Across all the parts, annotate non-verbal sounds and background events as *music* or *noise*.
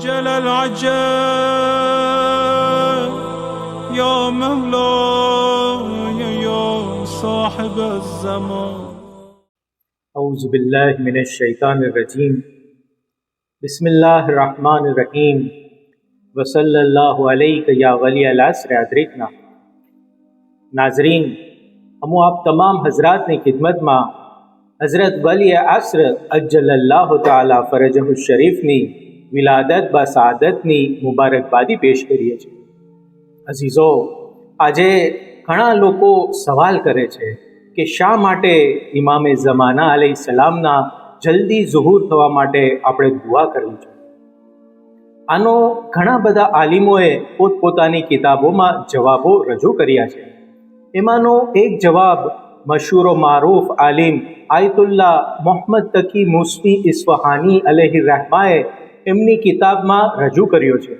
عجل العجل. يا مولاي، يا صاحب الزمان. أعوذ بالله من الشيطان الرجيم. بسم الله الرحمن الرحيم. وصلی الله عليك يا ولي العصر ادرکنا ناظرین ہمو آپ تمام حضرات نے خدمت ماں حضرت ولی عصر اجل اللہ تعالی فرجہ الشریف نے વિલાદત બા સાદતની મુબારકબાદી પેશ કરીએ છીએ. અઝીઝો, આજે ઘણા લોકો સવાલ કરે છે કે શા માટે ઇમામે જમાના અલૈહ સલામના જલ્દી ઝહૂર થવા માટે આપણે દુઆ કરવી જોઈએ? આનો ઘણા બધા આલિમોએ પોતપોતાની કિતાબોમાં જવાબો રજૂ કર્યા છે. એમાંનો એક જવાબ મશહૂરો મારૂફ આલિમ આયતુલ્લા મોહમ્મદ તકી મુસ્મી ઇસ્ફહાની અલહી રહેમાએ એમની કિતાબમાં રજૂ કર્યો છે.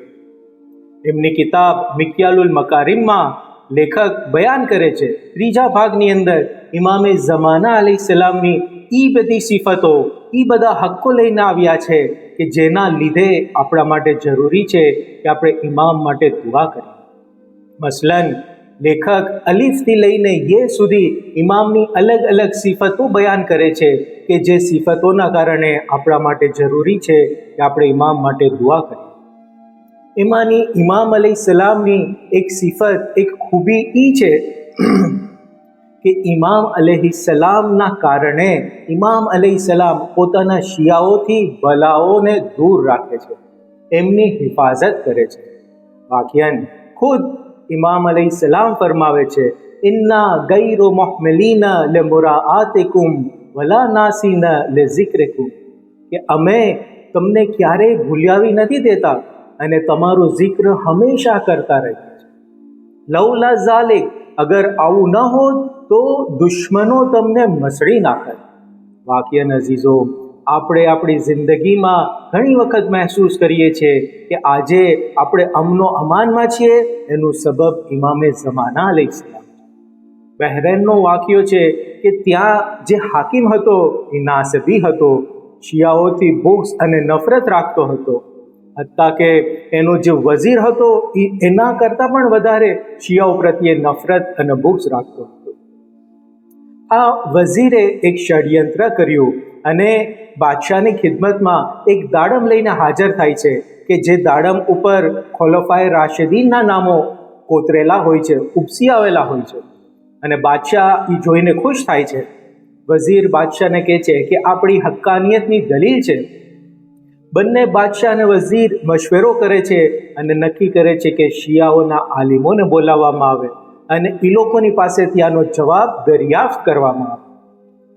એમની કિતાબ મિક્યાલુલ મકારીમમાં લેખક બયાન કરે છે. ત્રીજા ભાગની અંદર ઇમામે ઝમાના અલી સલામની એ બધી સિફતો એ બધા હક્કો લઈને આવ્યા છે કે જેના લીધે આપણા માટે જરૂરી છે કે આપણે ઇમામ માટે દુઆ કરીએ. મસલન લેખક અલીફથી લઈને યે સુધી ઇમામની અલગ અલગ સિફતો બયાન કરે છે કે જે સિફતોના કારણે આપણા માટે જરૂરી છે કે આપણે ઇમામ માટે દુઆ કરીએ. એમાંની ઇમામ અલી સલામની એક સિફત, એક ખૂબી એ છે કે ઇમામ અલહી સલામના કારણે ઇમામ અલહી સલામ પોતાના શિયાઓથી ભલાઓને દૂર રાખે છે, એમની હિફાજત કરે છે. વાક્યન ખુદ ઇમામ અલી સલામ ફરમાવે છે, ઇન્ના ગૈરો મોહમલીના લે મુરાઆતિકુમ વલા નાસીના લે ઝિક્રેકુમ કે અમે તમને ક્યારેય ભૂલ્યાવી નથી દેતા અને તમારું જિક્ર હંમેશા કરતા રહીએ લવલા ઝાલિક, અગર આવું ન હોત તો દુશ્મનો તમને મસળી નાખે વાક્ય નજીઝો આપણે આપણી જિંદગીમાં ઘણી વખત મહેસૂસ કરીએ છીએ કે આજે આપણે અમનો અમાનમાં છીએ, એનું સબબ ઇમામે જમાના લઈ બહેરેનનો વાક્યો છે કે ત્યાં જે હાકિમ હતો, એ નાસબી હતો, શિયાઓથી બુક્સ અને નફરત રાખતો હતો. હત્તા કે એનો જે વઝીર હતો, એ એના કરતાં પણ વધારે શિયાઓ પ્રત્યે નફરત અને બુક્સ રાખતો હતો. આ વઝીરે એક ષડયંત્ર કર્યું અને બાદશાહની ખિદમતમાં એક દાડમ લઈને હાજર થાય છે કે જે દાડમ ઉપર ખોલોફાય રાશેદીનના નામો કોતરેલા હોય છે, ઉપસી આવેલા હોય છે. અને બાદશાહ એ જોઈને ખુશ થાય છે. વઝીર બાદશાહને કહે છે કે આપણી હક્કાનિયતની દલીલ છે. બંને બાદશાહ અને વઝીર મશવેરો કરે છે અને નક્કી કરે છે કે શિયાઓના આલિમોને બોલાવવામાં આવે અને એ લોકોની પાસેથી આનો જવાબ દરિયાફ્ત કરવામાં આવે.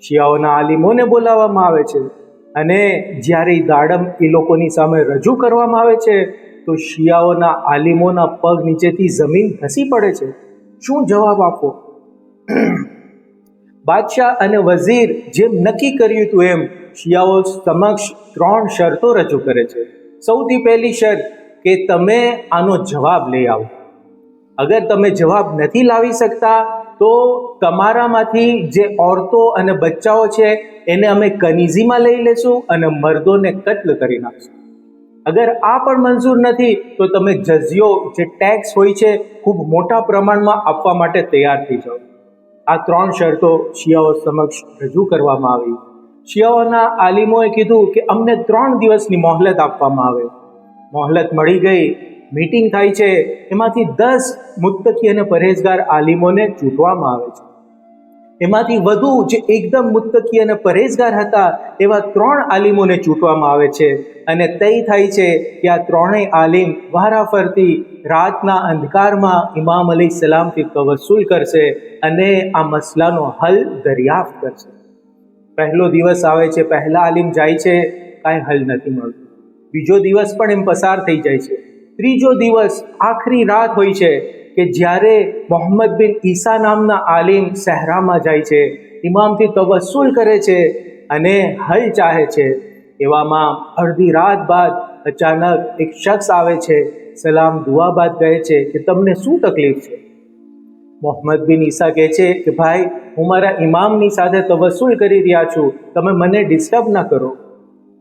શિયાઓના આલિમોને બોલાવવામાં આવે છે. અને જ્યારે દાડમ એ લોકોની સામે રજૂ કરવામાં આવે છે, તો શિયાઓના આલિમોના પગ નીચેથી જમીન ધસી પડે છે. શું જવાબ આપો? *clears throat* બાદશાહ અને વઝીર જેમ નક્કી કર્યું હતું એમ, શિયાઓ સમક્ષ ત્રણ શરતો રજૂ કરે છે. સૌથી પહેલી શરત કે તમે આનો જવાબ લઈ આવો. અગર તમે જવાબ નથી લાવી શકતા તો તમારામાંથી જે ઓરતો અને બચ્ચાઓ છે, એને અમે કનીઝીમાં લઈ લેશું અને મર્દોને કત્લ કરી નાખશું. અગર આ પણ મંજૂર નથી, તો તમે જજિયો જે ટેક્સ હોય છે, ખૂબ મોટા પ્રમાણમાં આપવા માટે તૈયાર થઈ જાઓ. આ ત્રણ શરતો શિયાઓ સમક્ષ રજૂ કરવામાં આવી. શિયાઓના આલિમોએ કીધું કે અમને ત્રણ દિવસની મોહલત આપવામાં આવે. મોહલત મળી ગઈ મીટિંગ થાય છે, એમાંથી દસ મુત્તકી અને પરહેજગાર આલિમોને ચૂંટવામાં આવે છે. એમાંથી વધુ જે એકદમ મુત્તકી અને પરહેજગાર હતા, એવા ત્રણ આલિમોને ચૂંટવામાં આવે છે. અને તય થાય છે કે આ ત્રણેય આલિમ વારાફરતી રાતના અંધકારમાં ઇમામ અલી સલામથી તવસુલ કરશે અને આ મસલાનો હલ દરિયાફ્ત કરશે. પહેલો દિવસ આવે છે, પહેલા આલિમ જાય છે, કાંઈ હલ નથી મળતું. બીજો દિવસ પણ એમ પસાર થઈ જાય છે. ત્રીજો દિવસ આખરી રાત હોય છે કે જ્યારે મોહમ્મદ બિન ઈસા નામના આલિમ સહેરામાં જાય છે ઇમામથી તવસુલ કરે છે અને હલ ચાહે છે. એવામાં અડધી રાત બાદ અચાનક એક શખ્સ આવે છે, સલામ દુઆ બાદ કહે છે કે તમને શું તકલીફ છે? મોહમ્મદ બિન ઈસા કહે છે કે, ભાઈ, હું મારા ઇમામની સાથે તવસુલ કરી રહ્યા છું, તમે મને ડિસ્ટર્બ ના કરો.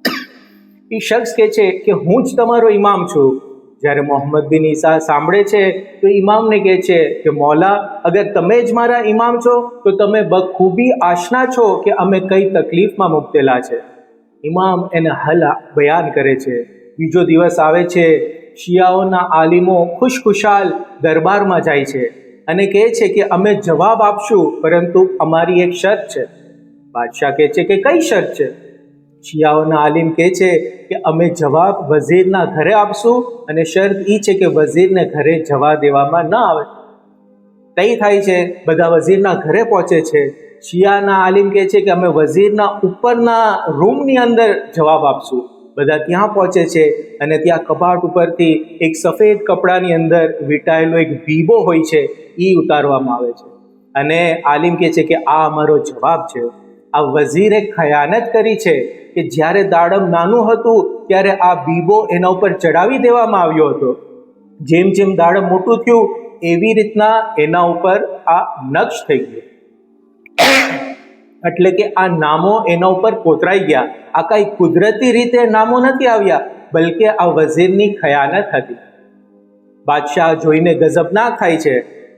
*coughs* એ શખ્સ કહે છે કે, હું જ તમારો ઇમામ છું જ્યારે મોહમ્મદ બિન ઈસા સાંભળે છે, તો ઇમામને કહે છે કે, મોલા, અગર તમે જ મારા ઇમામ છો, તો તમે બખૂબી આશના છો કે અમે કઈ તકલીફમાં મુકતેલા છે. ઇમામ એને હલ બયાન કરે છે. બીજો દિવસ આવે છે, શિયાઓના આલિમો ખુશખુશાલ દરબારમાં જાય છે અને કહે છે કે, અમે જવાબ આપશું, પરંતુ અમારી એક શરત છે. બાદશાહ કહે છે કે, કઈ શરત છે? શિયાઓના આલિમ કહે છે કે અમે જવાબ વઝીરના ઘરે આપશું અને શરત એ છે કે વઝીરને ઘરે જવા દેવામાં ન આવે. તઈ થાય છે, બધા વઝીરના ઘરે પહોંચે છે. શિયાના આલિમ કહે છે કે અમે વઝીરના ઉપરના રૂમની અંદર જવાબ આપશું. બધા ત્યાં પહોંચે છે અને ત્યાં કબાટ ઉપરથી એક સફેદ કપડાની અંદર વીંટાયેલો એક બીબો હોય છે એ ઉતારવામાં આવે છે. અને આલિમ કહે છે કે આ અમારો જવાબ છે. આ વઝીરે ખયાનત કરી છે કે જ્યારે દાડમ નાનું હતું, ત્યારે આ બીબો એના ઉપર ચડાવી દેવામાં આવ્યો હતો. જેમ જેમ દાડમ મોટું થયું, એવી રીતના એના ઉપર આ નક્ષ થઈ ગયો. એટલે કે આ નામો એના ઉપર કોતરાઈ ગયા. આ કાંઈ કુદરતી રીતે નામો નથી આવ્યા, બલકે આ વઝીરની ખયાનત હતી. બાદશાહ જોઈને ગજબ ના થાય છે.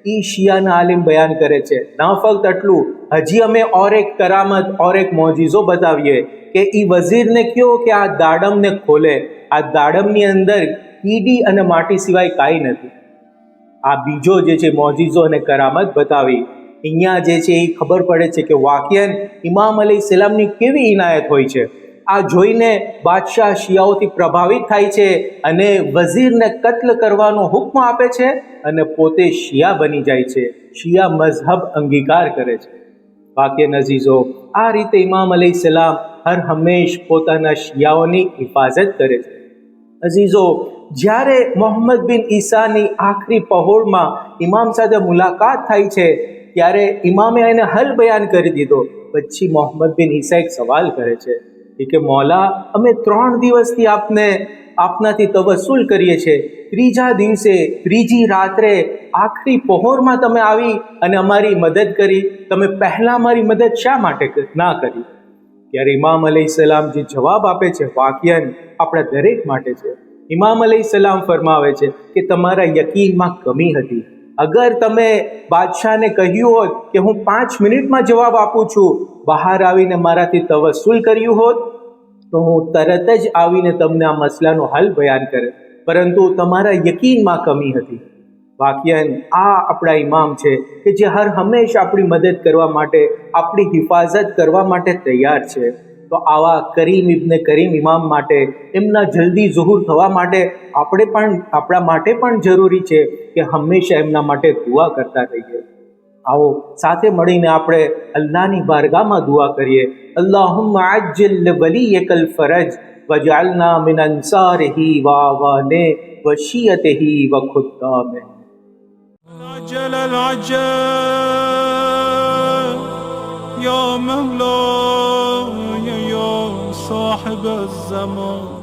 ઈ શિયાના આલિમ બયાન કરે છે. ના ફક્ત આટલું, હજી અમે ઓર એક કરામત, ઓર એક મોજીઝો બતાવીએ કે ઈ વઝીરને કયો કે આ દાડમને ખોલે. આ દાડમની અંદર કીડી અને માટી સિવાય કાંઈ નથી. આ બીજો જે છે મોજીઝો અને કરામત બતાવી. અહીંયા જે છે એ ખબર પડે છે કે વાક્યન ઇમામ અલી સલામની કેવી ઇનાયત હોય છે? આ જોઈને બાદશાહ શિયાઓથી પ્રભાવિત થાય છે અને વઝીરને કત્લ કરવાનો હુકમ આપે છે અને પોતે શિયા બની જાય છે. શિયા મઝહબ અંગીકાર કરે છે. વાક્ય નજીઝો આ રીતે ઇમામ અલી સલામ હર હંમેશ પોતાના શિયાઓની હિફાજત કરે છે. અઝીઝો જ્યારે મોહમ્મદ બિન ઈસાની આખરી પહોળમાં ઇમામ સાથે મુલાકાત થાય છે, ત્યારે ઇમામે એને હલ બયાન કરી દીધો. પછી મોહમ્મદ બિન ઈસા એક સવાલ કરે છે. એ કે મોલા, અમે ત્રણ દિવસથી આપને, આપનાથી તવસુલ કરીએ છીએ. ત્રીજા દિવસે, ત્રીજી રાત્રે, આખરી પહોરમાં તમે આવી અને અમારી મદદ કરી. તમે પહેલાં મારી મદદ શા માટે ના કરી? ત્યારે ઇમામ અલી સલામ જે જવાબ આપે છે, વાક્યન આપણા દરેક માટે છે. ઇમામ અલી સલામ ફરમાવે છે કે તમારા યકીનમાં કમી હતી. અગર તમે બાદશાહને કહ્યું હોત કે હું પાંચ મિનિટમાં જવાબ આપું છું, બહાર આવીને મારાથી તવસુલ કર્યું હોત, તો હું તરત જ આવીને તમને આ મસલાનો હલ બયાન કરે. પરંતુ તમારા યકીનમાં કમી હતી. વાક્યન, આ આપણા ઇમામ છે કે જે હર હંમેશ આપણી મદદ કરવા માટે, આપણી હિફાજત કરવા માટે તૈયાર છે. તો આવા કરીમ ઇબ્ને કરીમ ઇમામ માટે એમના જલ્દી ઝુહુર થવા માટે આપણે પણ આપણા માટે પણ જરૂરી છે કે હંમેશા એમના માટે દુઆ કરતા રહીએ આવો સાથે મળીને આપણે અલ્લાહની બારગામાં દુઆ કરીએ અલ્લાહુમ્મા અજ્જલ વલીયકલ ફરજ વજઅલના મિન અંસારિહી વાવાને વશિયતિહી વખુદ્દામે العجل العجل يا مولاي يا صاحب الزمان.